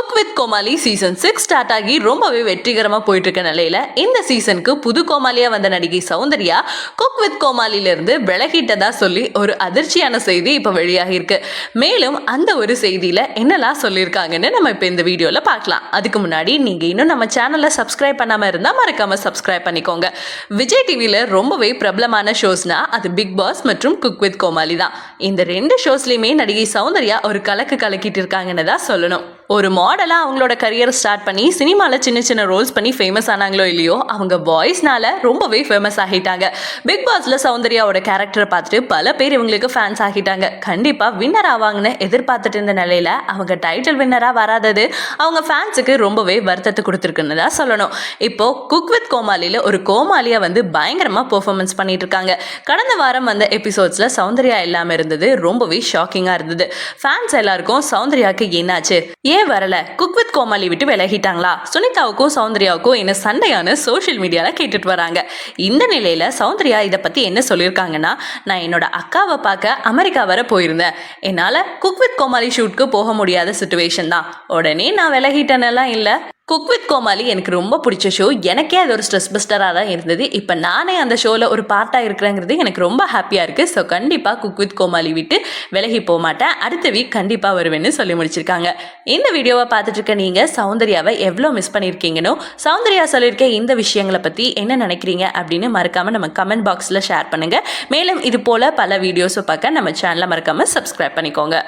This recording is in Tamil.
Cook with Komali season six start ஆகி ரொம்பவே வெற்றிகரமாக போயிட்டு இருக்க நிலையில இந்த சீசனுக்கு புது கோமாளியா வந்த நடிகை சௌந்தர்யா குக் வித் கோமாளியிலிருந்து விலகிட்டதா சொல்லி ஒரு அதிர்ச்சியான செய்தி இப்போ வெளியாகி இருக்கு மேலும் அந்த ஒரு செய்தியில என்னெல்லாம் சொல்லியிருக்காங்கன்னு நம்ம இப்போ இந்த வீடியோவில் பார்க்கலாம். அதுக்கு முன்னாடி நீங்க இன்னும் நம்ம சேனலை சப்ஸ்கிரைப் பண்ணாம இருந்தால் மறக்காம சப்ஸ்கிரைப் பண்ணிக்கோங்க. விஜய் டிவியில் ரொம்பவே பிரபலமான ஷோஸ்னா அது பிக் பாஸ் மற்றும் குக் வித் கோமாளி தான். இந்த ரெண்டு ஷோஸ்லையுமே நடிகை சௌந்தர்யா ஒரு கலக்கு கலக்கிட்டு இருக்காங்கன்னு தான் சொல்லணும். ஒரு மாடலாக அவங்களோட கரியர் ஸ்டார்ட் பண்ணி சினிமாவில் சின்ன சின்ன ரோல்ஸ் பண்ணி ஃபேமஸ் ஆனாங்களோ இல்லையோ அவங்க வாய்ஸ்னால ரொம்பவே ஃபேமஸ் ஆகிட்டாங்க. பிக் பாஸ்ல சௌந்தர்யாவோட கேரக்டரை பார்த்துட்டு பல பேர் இவங்களுக்கு ஃபேன்ஸ் ஆகிட்டாங்க. கண்டிப்பாக வின்னர் ஆவாங்கன்னு எதிர்பார்த்துட்டு இருந்த நிலையில அவங்க டைட்டில் வின்னராக வராதது அவங்க ஃபேன்ஸுக்கு ரொம்பவே வருத்தத்தை கொடுத்துருக்குன்னு தான் சொல்லணும். இப்போ குக் வித் கோமாளியில் ஒரு கோமாளியா வந்து பயங்கரமாக பெர்ஃபார்மன்ஸ் பண்ணிட்டு இருக்காங்க. கடந்த வாரம் வந்த எபிசோட்ஸில் சௌந்தர்யா இல்லாமல் இருந்தது ரொம்பவே ஷாக்கிங்காக இருந்தது. ஃபேன்ஸ் எல்லாருக்கும் சௌந்தர்யாவுக்கு என்னாச்சு? ஏன் வரல? குக் வித் கோமாளி விட்டு விலகிட்டாங்களா? சுனிதாவுக்கும் சௌந்தர்யாவுக்கும் என்ன சண்டையான சோஷியல் மீடியாவில் கேட்டுட்டு வராங்க. இந்த நிலையில் சௌந்தர்யா இதை பற்றி என்ன சொல்லியிருக்காங்கன்னா நான் என்னோட அக்காவை பார்க்க அமெரிக்கா வர போயிருந்தேன். என்னால் குக் வித் கோமாளி ஷூட்க்கு போக முடியாத சுச்சுவேஷன் தான். உடனே நான் விலகிட்டேனெல்லாம் இல்லை. குக் வித் கோமாளி எனக்கு ரொம்ப பிடிச்ச ஷோ எனக்கே அது ஒரு ஸ்ட்ரெஸ் பஸ்டராக தான் இருந்தது. இப்போ நானே அந்த ஷோவில் ஒரு பார்ட்டாக இருக்கிறேங்கிறது எனக்கு ரொம்ப ஹாப்பியாக இருக்குது ஸோ கண்டிப்பாக குக் வித் கோமாளி விட்டு விலகி போக மாட்டேன். அடுத்த வீக் கண்டிப்பாக வருவேன்னு சொல்லி முடிச்சிருக்காங்க. இந்த வீடியோவை பார்த்துட்டு இருக்க நீங்கள் சௌந்தர்யாவை எவ்வளோ மிஸ் பண்ணியிருக்கீங்கனோ சௌந்தர்யா சொல்லியிருக்க இந்த விஷயங்களை பற்றி என்ன நினைக்கிறீங்க அப்படின்னு மறக்காமல் நம்ம கமெண்ட் பாக்ஸில் ஷேர் பண்ணுங்கள் மேலும் இது போல் பல வீடியோஸை பார்க்க நம்ம சேனலை மறக்காமல் சப்ஸ்கிரைப் பண்ணிக்கோங்க.